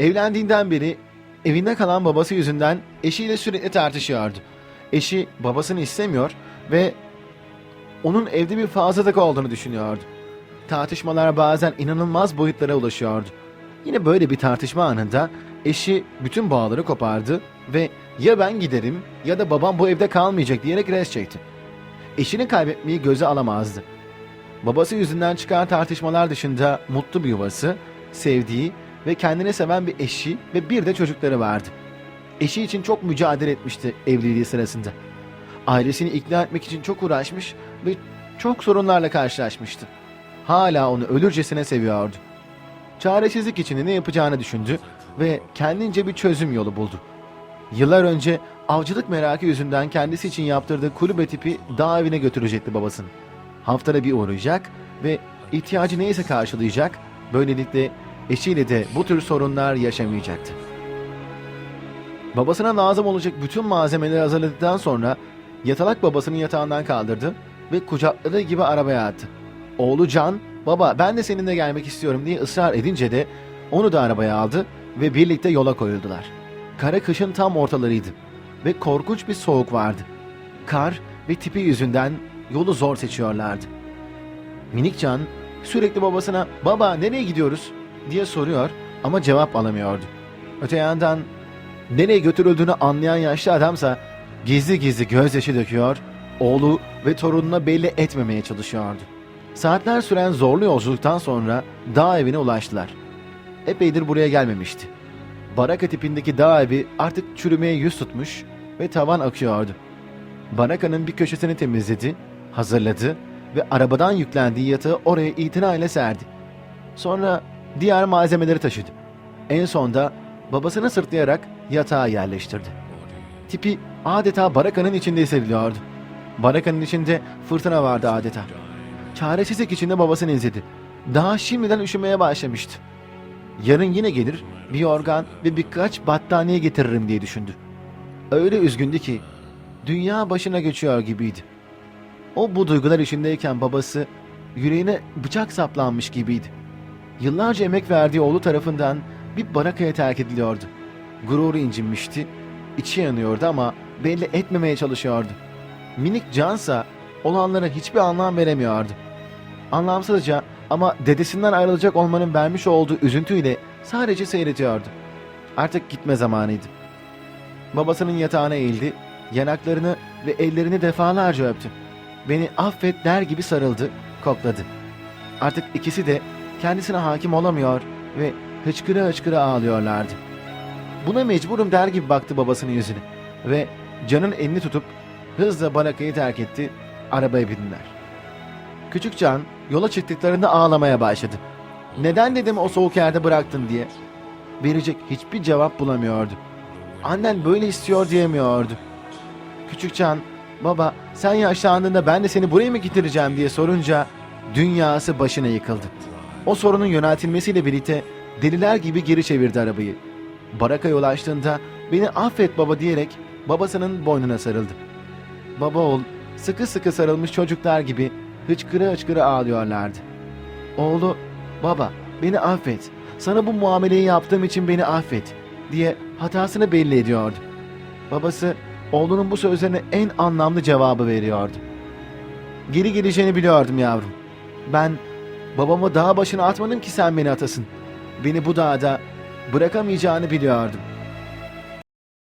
Evlendiğinden beri evinde kalan babası yüzünden eşiyle sürekli tartışıyordu. Eşi babasını istemiyor ve onun evde bir fazlalık olduğunu düşünüyordu. Tartışmalar bazen inanılmaz boyutlara ulaşıyordu. Yine böyle bir tartışma anında eşi bütün bağları kopardı ve ya ben giderim ya da babam bu evde kalmayacak diyerek res çekti. Eşini kaybetmeyi göze alamazdı. Babası yüzünden çıkan tartışmalar dışında mutlu bir yuvası, sevdiği ve kendini seven bir eşi ve bir de çocukları vardı. Eşi için çok mücadele etmişti evliliği sırasında. Ailesini ikna etmek için çok uğraşmış ve çok sorunlarla karşılaşmıştı. Hala onu ölürcesine seviyordu. Çaresizlik içinde ne yapacağını düşündü ve kendince bir çözüm yolu buldu. Yıllar önce avcılık merakı yüzünden kendisi için yaptırdığı kulübe tipi dağ evine götürecekti babasını. Haftada bir uğrayacak ve ihtiyacı neyse karşılayacak, böylelikle eşiyle de bu tür sorunlar yaşamayacaktı. Babasına lazım olacak bütün malzemeleri hazırladıktan sonra yatalak babasının yatağından kaldırdı ve kucakladığı gibi arabaya attı. Oğlu Can, baba ben de seninle gelmek istiyorum diye ısrar edince de onu da arabaya aldı ve birlikte yola koyuldular. Kara kışın tam ortalarıydı ve korkunç bir soğuk vardı. Kar ve tipi yüzünden yolu zor seçiyorlardı. Minik Can sürekli babasına baba nereye gidiyoruz diye soruyor ama cevap alamıyordu. Öte yandan nereye götürüldüğünü anlayan yaşlı adamsa gizli gizli gözyaşı döküyor, oğlu ve torununa belli etmemeye çalışıyordu. Saatler süren zorlu yolculuktan sonra dağ evine ulaştılar. Epeydir buraya gelmemişti. Baraka tipindeki dağ evi artık çürümeye yüz tutmuş ve tavan akıyordu. Barakanın bir köşesini temizledi, hazırladı ve arabadan yüklendiği yatağı oraya itinayla serdi. Sonra diğer malzemeleri taşıdı. En sonda babasını sırtlayarak yatağa yerleştirdi. Tipi adeta barakanın içinde hissediliyordu. Barakanın içinde fırtına vardı adeta. Çaresizlik içinde babasını izledi. Daha şimdiden üşümeye başlamıştı. Yarın yine gelir, bir yorgan ve birkaç battaniye getiririm diye düşündü. Öyle üzgündü ki dünya başına geçiyor gibiydi. O bu duygular içindeyken babası yüreğine bıçak saplanmış gibiydi. Yıllarca emek verdiği oğlu tarafından bir barakaya terk ediliyordu. Gururu incinmişti, içi yanıyordu ama belli etmemeye çalışıyordu. Minik Cansa olanlara hiçbir anlam veremiyordu. Anlamsızca ama dedesinden ayrılacak olmanın vermiş olduğu üzüntüyle sadece seyrediyordu. Artık gitme zamanıydı. Babasının yatağına eğildi, yanaklarını ve ellerini defalarca öptü. Beni affet der gibi sarıldı, kokladı. Artık ikisi de kendisine hakim olamıyor ve hıçkıra hıçkıra ağlıyorlardı. Buna mecburum der gibi baktı babasının yüzüne ve Can'ın elini tutup hızla barakayı terk etti, arabaya bindiler. Küçük Can yola çıktıklarında ağlamaya başladı. Neden dedim o soğuk yerde bıraktın diye. Verecek hiçbir cevap bulamıyordu. Annen böyle istiyor diyemiyordu. Küçük Can, baba sen yaşlandığında ben de seni buraya mı getireceğim diye sorunca dünyası başına yıkıldı. O sorunun yöneltilmesiyle birlikte deliler gibi geri çevirdi arabayı. Baraka'ya ulaştığında beni affet baba diyerek babasının boynuna sarıldı. Baba oğul sıkı sıkı sarılmış çocuklar gibi hıçkıra hıçkıra ağlıyorlardı. Oğlu, baba beni affet, sana bu muameleyi yaptığım için beni affet diye hatasını belli ediyordu. Babası oğlunun bu sözlerine en anlamlı cevabı veriyordu. Geri geleceğini biliyordum yavrum. Ben babamı dağ başına atmadım ki sen beni atasın. Beni bu dağda bırakamayacağını biliyordum.